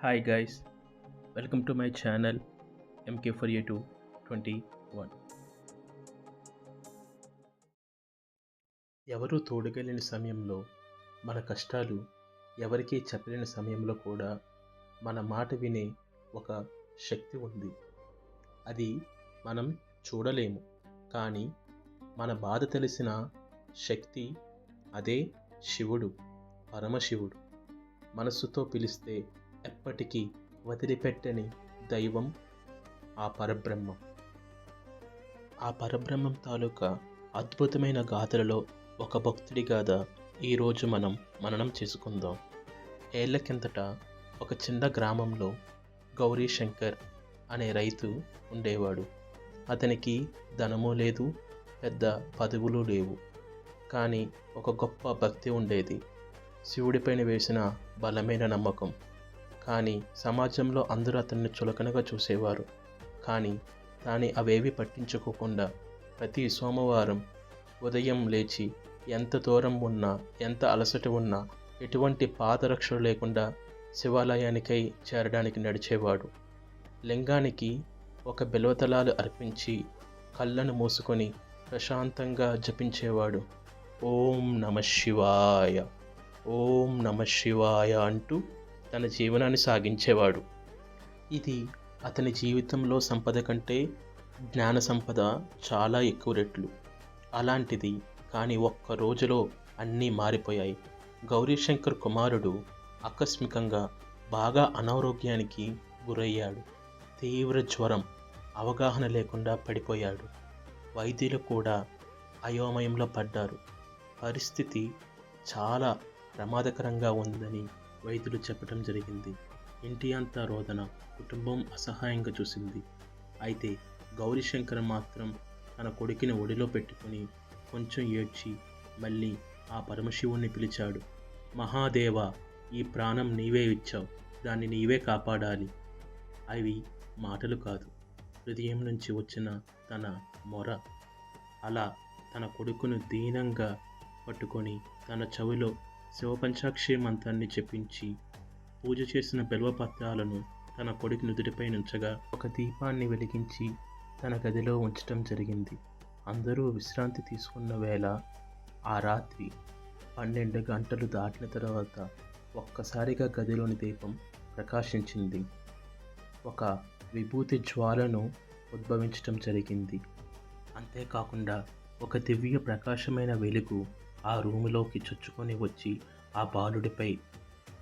Hi guys welcome to my channel MK for my channel MK4A2 21. ఎవరూ తోడుగలేని సమయంలో మన కష్టాలు ఎవరికీ చెప్పలేని సమయంలో కూడా మన మాట వినే ఒక శక్తి ఉంది అది మనం చూడలేము కానీ మన బాధ తెలిసిన శక్తి అదే శివుడు పరమశివుడు మనస్సుతో పిలిస్తే ఎప్పటికీ వదిలిపెట్టని దైవం ఆ పరబ్రహ్మం. ఆ పరబ్రహ్మం తాలూకా అద్భుతమైన గాథలలో ఒక భక్తుడి గాథ ఈరోజు మనం మననం చేసుకుందాం. ఏళ్ళ కిందట ఒక చిన్న గ్రామంలో గౌరీ శంకర్ అనే రైతు ఉండేవాడు. అతనికి ధనము లేదు పెద్ద పదవులు లేవు. కానీ ఒక గొప్ప భక్తి ఉండేది. శివుడిపైన వేసిన బలమైన నమ్మకం కానీ సమాజంలో అందరూ అతన్ని చులకనగా చూసేవారు. కానీ తాని అవేవి పట్టించుకోకుండా ప్రతి సోమవారం ఉదయం లేచి ఎంత దూరం ఉన్నా ఎంత అలసట ఉన్నా ఎటువంటి పాదరక్షలు లేకుండా శివాలయానికై చేరడానికి నడిచేవాడు. లింగానికి ఒక బిల్వతలాలు అర్పించి కళ్ళను మూసుకొని ప్రశాంతంగా జపించేవాడు. ఓం నమ శివాయ ఓం నమ శివాయ అంటూ తన జీవనాన్ని సాగించేవాడు. ఇది అతని జీవితంలో సంపద కంటే జ్ఞాన సంపద చాలా ఎక్కువ రెట్లు. అలాంటిది కానీ ఒక్క రోజులో అన్నీ మారిపోయాయి. గౌరీశంకర్ కుమారుడు ఆకస్మికంగా బాగా అనారోగ్యానికి గురయ్యాడు. తీవ్ర జ్వరం అవగాహన లేకుండా పడిపోయాడు. వైద్యులు కూడా అయోమయంలో పడ్డారు. పరిస్థితి చాలా ప్రమాదకరంగా ఉందని వైద్యులు చెప్పడం జరిగింది. ఇంటి అంతా రోదన కుటుంబం అసహాయంగా చూసింది. అయితే గౌరీశంకర్ మాత్రం తన కొడుకుని ఒడిలో పెట్టుకుని కొంచెం ఏడ్చి మళ్ళీ ఆ పరమశివుణ్ణి పిలిచాడు. మహాదేవ ఈ ప్రాణం నీవే ఇచ్చావు. దాన్ని నీవే కాపాడాలి. అవి మాటలు కాదు. హృదయం నుంచి వచ్చిన తన మొర. అలా తన కొడుకును దీనంగా పట్టుకొని తన చెవిలో శివపంచాక్షేమంతాన్ని చెప్పించి పూజ చేసిన బిల్వపత్రాలను తన కొడుకు నుదుటిపై నుంచగా ఒక దీపాన్ని వెలిగించి తన గదిలో ఉంచటం జరిగింది. అందరూ విశ్రాంతి తీసుకున్న వేళ ఆ రాత్రి పన్నెండు గంటలు దాటిన తర్వాత ఒక్కసారిగా గదిలోని దీపం ప్రకాశించింది. ఒక విభూతి జ్వాలను ఉద్భవించటం జరిగింది. అంతేకాకుండా ఒక దివ్య ప్రకాశమైన వెలుగు ఆ రూములోకి చొచ్చుకొని వచ్చి ఆ బాలుడిపై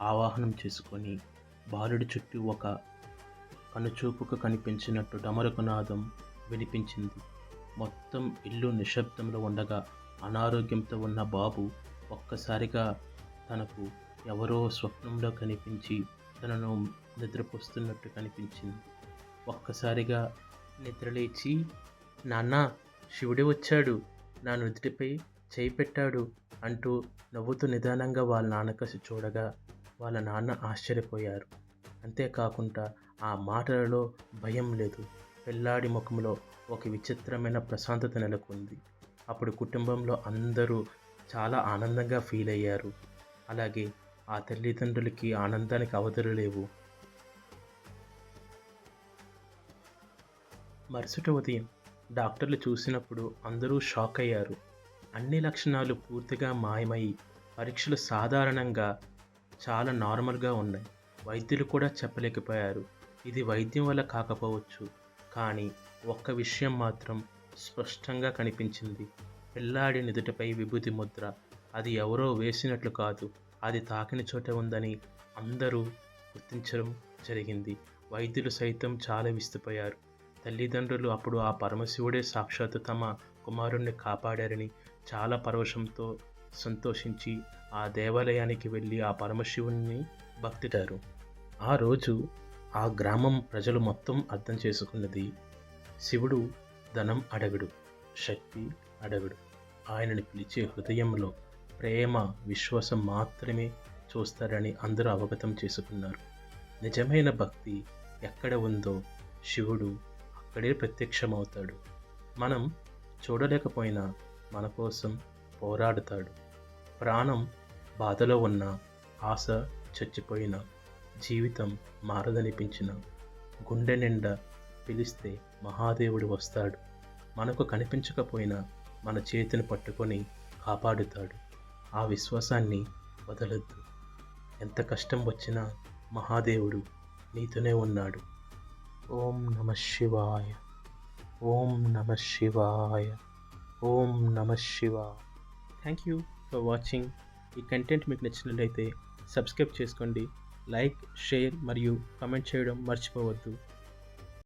ఆవాహనం చేసుకొని బాలుడి చుట్టూ ఒక కనుచూపుకు కనిపించినట్టు డమరుకనాదం వినిపించింది. మొత్తం ఇల్లు నిశ్శబ్దంలో ఉండగా అనారోగ్యంతో ఉన్న బాబు ఒక్కసారిగా తనకు ఎవరో స్వప్నంలో కనిపించి తనను నిద్రపోస్తున్నట్టు కనిపించింది. ఒక్కసారిగా నిద్రలేచి నాన్న శివుడే వచ్చాడు. నా నుదుటిపై చేయి పెట్టాడు అంటూ నవ్వుతూ నిదానంగా వాళ్ళ నాన్నకసి చూడగా వాళ్ళ నాన్న ఆశ్చర్యపోయారు. అంతేకాకుండా ఆ మాటలలో భయం లేదు. పిల్లాడి ముఖంలో ఒక విచిత్రమైన ప్రశాంతత నెలకొంది. అప్పుడు కుటుంబంలో అందరూ చాలా ఆనందంగా ఫీల్ అయ్యారు. అలాగే ఆ తల్లిదండ్రులకి ఆనందానికి అవధులు లేవు. మరుసటి ఉదయం డాక్టర్లు చూసినప్పుడు అందరూ షాక్ అయ్యారు. అన్ని లక్షణాలు పూర్తిగా మాయమై పరీక్షలు సాధారణంగా చాలా నార్మల్గా ఉన్నాయి. వైద్యులు కూడా చెప్పలేకపోయారు. ఇది వైద్యం వల్ల కాకపోవచ్చు. కానీ ఒక్క విషయం మాత్రం స్పష్టంగా కనిపించింది. పిల్లాడి నిదుటిపై విభూతి ముద్ర. అది ఎవరో వేసినట్లు కాదు. అది తాకిన చోట ఉందని అందరూ గుర్తించడం జరిగింది. వైద్యులు సైతం చాలా విస్తుపోయారు. తల్లిదండ్రులు అప్పుడు ఆ పరమశివుడే సాక్షాత్తు తమ కుమారుణ్ణి కాపాడారని చాలా పరవశంతో సంతోషించి ఆ దేవాలయానికి వెళ్ళి ఆ పరమశివుణ్ణి భక్తిటారు. ఆ రోజు ఆ గ్రామం ప్రజలు మొత్తం అర్థం చేసుకున్నది శివుడు ధనం అడగడు శక్తి అడగడు. ఆయనని పిలిచే హృదయంలో ప్రేమ విశ్వాసం మాత్రమే చూస్తారని అందరూ అవగతం చేసుకున్నారు. నిజమైన భక్తి ఎక్కడ ఉందో శివుడు అక్కడే ప్రత్యక్షమవుతాడు. మనం చూడలేకపోయినా మన కోసం పోరాడుతాడు. ప్రాణం బాధలో ఉన్న ఆశ చచ్చిపోయిన జీవితం మారదనిపించిన గుండె నిండా పిలిస్తే మహాదేవుడు వస్తాడు. మనకు కనిపించకపోయినా మన చేతిని పట్టుకొని కాపాడుతాడు. ఆ విశ్వాసాన్ని వదలొద్దు. ఎంత కష్టం వచ్చినా మహాదేవుడు నీతోనే ఉన్నాడు. ఓం నమ శివాయ. ఓం నమ శివాయ. ఓం నమ శివాయ థ్యాంక్ యూ ఫర్ వాచింగ్ ఈ కంటెంట్ మీకు నచ్చినట్లయితే సబ్స్క్రైబ్ చేసుకోండి. లైక్ షేర్ మరియు కమెంట్ చేయడం మర్చిపోవద్దు.